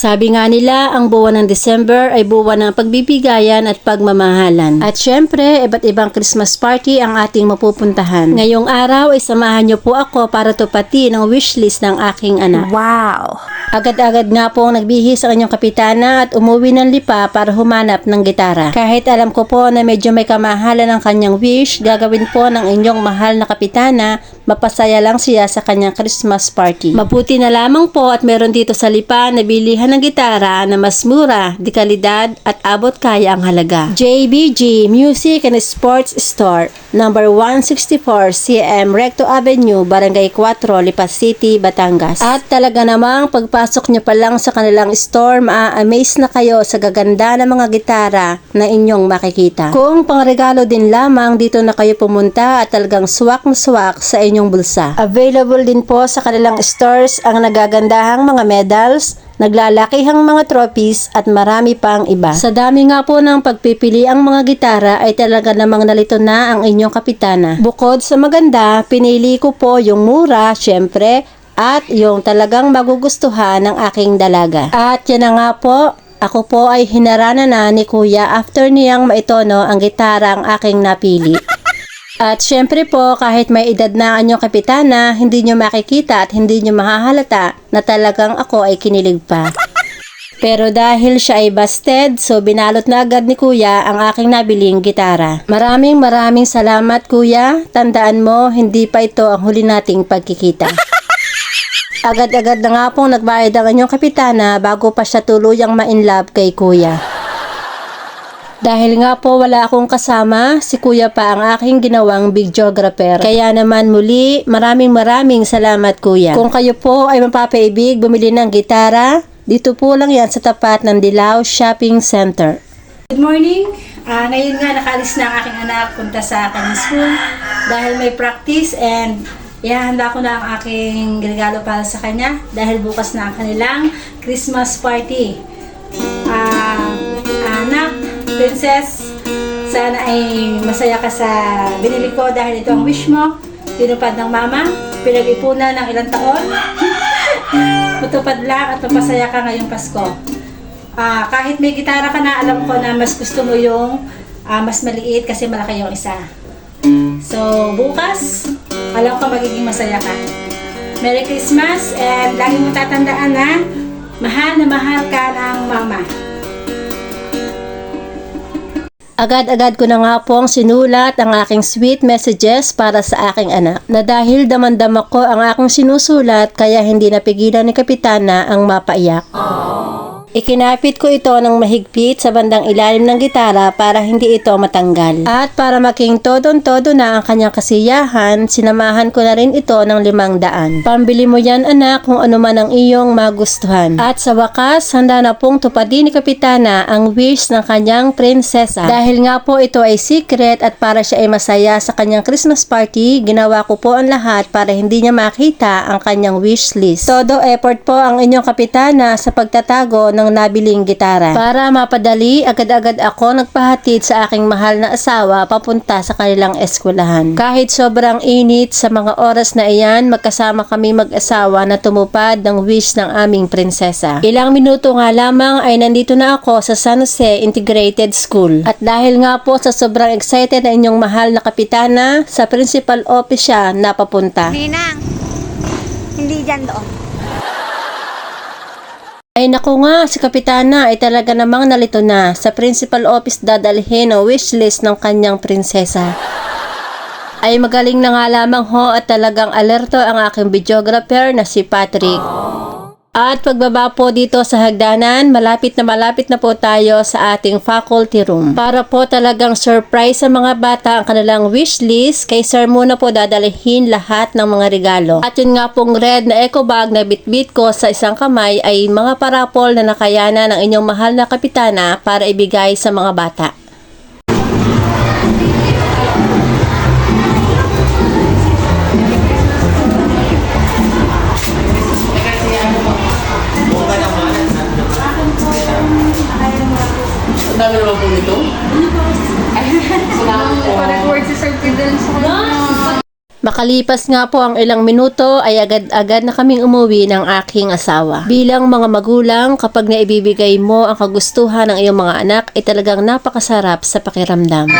Sabi nga nila, ang buwan ng December ay buwan ng pagbibigayan at pagmamahalan. At syempre, iba't ibang Christmas party ang ating mapupuntahan. Ngayong araw ay samahan niyo po ako para tupatin ang wishlist ng aking anak. Wow! Agad-agad nga po nagbihis ang inyong kapitana at umuwi ng lipa para humanap ng gitara. Kahit alam ko po na medyo may kamahalan ang kanyang wish, gagawin po ng inyong mahal na kapitana, mapasaya lang siya sa kanyang Christmas party. Mabuti na lamang po at meron dito sa lipa na bilihan ng gitara na mas mura, di kalidad at abot kaya ang halaga. JBG Music and Sports Store, number 164 CM Recto Avenue, Barangay 4, Lipa City, Batangas. At talaga namang pagpasok niyo pa lang sa kanilang store, maa-amaze na kayo sa gaganda ng mga gitara na inyong makikita. Kung pangregalo din lamang, dito na kayo pumunta at talagang swak na swak sa inyong bulsa. Available din po sa kanilang stores ang nagagandahang mga medals, naglalakihang mga trophies at marami pang iba. Sa dami nga po ng pagpipili ang mga gitara ay talaga namang nalito na ang inyong kapitana. Bukod sa maganda, pinili ko po yung mura, syempre, at yung talagang magugustuhan ng aking dalaga. At yan na nga po, ako po ay hinarana na ni kuya after niyang maitono ang gitara ang aking napili. At syempre po, kahit may edad na ang inyong kapitana, hindi nyo makikita at hindi nyo mahahalata na talagang ako ay kinilig pa. Pero dahil siya ay busted, so binalot na agad ni kuya ang aking nabiling gitara. Maraming maraming salamat kuya. Tandaan mo, hindi pa ito ang huli nating pagkikita. Agad-agad na nga pong nagbayad ang inyong kapitana bago pa siya tuluyang ma-inlove kay kuya. Dahil nga po wala akong kasama, si kuya pa ang aking ginawang videographer. Kaya naman muli, maraming maraming salamat kuya. Kung kayo po ay mapapaibig bumili ng gitara, dito po lang yan sa tapat ng Dilaw Shopping Center. Good morning! Ah, ngayon nga nakaalis na ang aking anak punta sa kanyang school dahil may practice and ihahanda ko na ang aking regalo para sa kanya dahil bukas na ang kanilang Christmas party. Princess, sana ay masaya ka sa binili ko dahil ito ang wish mo. Tinupad ng mama, pinag-ipunan ng ilang taon. Matupad lang at mapasaya ka ngayong Pasko. Ah, kahit may gitara ka na, alam ko na mas gusto mo yung ah, mas maliit kasi malaki yung isa. So, bukas, alam ko magiging masaya ka. Merry Christmas and lagi mo tatandaan na mahal na mahal ka ng mama. Agad-agad ko na nga pong sinulat ang aking sweet messages para sa aking anak. Na dahil damandama ko ang aking sinusulat kaya hindi napigilan ni Kapitana ang mapaiyak. Ikinapit ko ito ng mahigpit sa bandang ilalim ng gitara para hindi ito matanggal. At para making todon-todo na ang kanyang kasiyahan, sinamahan ko na rin ito ng limang daan. Pambili mo yan anak kung ano man ang iyong magustuhan. At sa wakas, handa na pong tupadin ni Kapitana ang wish ng kanyang prinsesa. Dahil nga po ito ay secret at para siya ay masaya sa kanyang Christmas party, ginawa ko po ang lahat para hindi niya makita ang kanyang wish list. Todo effort po ang inyong Kapitana sa pagtatago nabiling gitara. Para mapadali, agad-agad ako nagpahatid sa aking mahal na asawa papunta sa kanilang eskwelahan. Kahit sobrang init sa mga oras na iyan, magkasama kami mag-asawa na tumupad ng wish ng aming prinsesa. Ilang minuto nga lamang ay nandito na ako sa San Jose Integrated School. At dahil nga po sa sobrang excited na inyong mahal na kapitana, sa principal office siya napapunta. Ninang! Hindi dyan doon. Naku nga, si Kapitana ay talaga namang nalito na sa principal office dadalhin ang wishlist ng kanyang prinsesa. Ay magaling na nga lamang ho at talagang alerto ang aking videographer na si Patrick. At pagbaba po dito sa hagdanan, malapit na malapit na po tayo sa ating faculty room. Para po talagang surprise sa mga bata ang kanilang wish list, kay sir muna po dadalhin lahat ng mga regalo. At yun nga pong red na eco bag na bitbit ko sa isang kamay ay mga parapol na nakayana ng inyong mahal na kapitana para ibigay sa mga bata. Makalipas nga po ang ilang minuto ay agad-agad na kaming umuwi ng aking asawa. Bilang mga magulang, kapag naibibigay mo ang kagustuhan ng iyong mga anak, ay talagang napakasarap sa pakiramdam.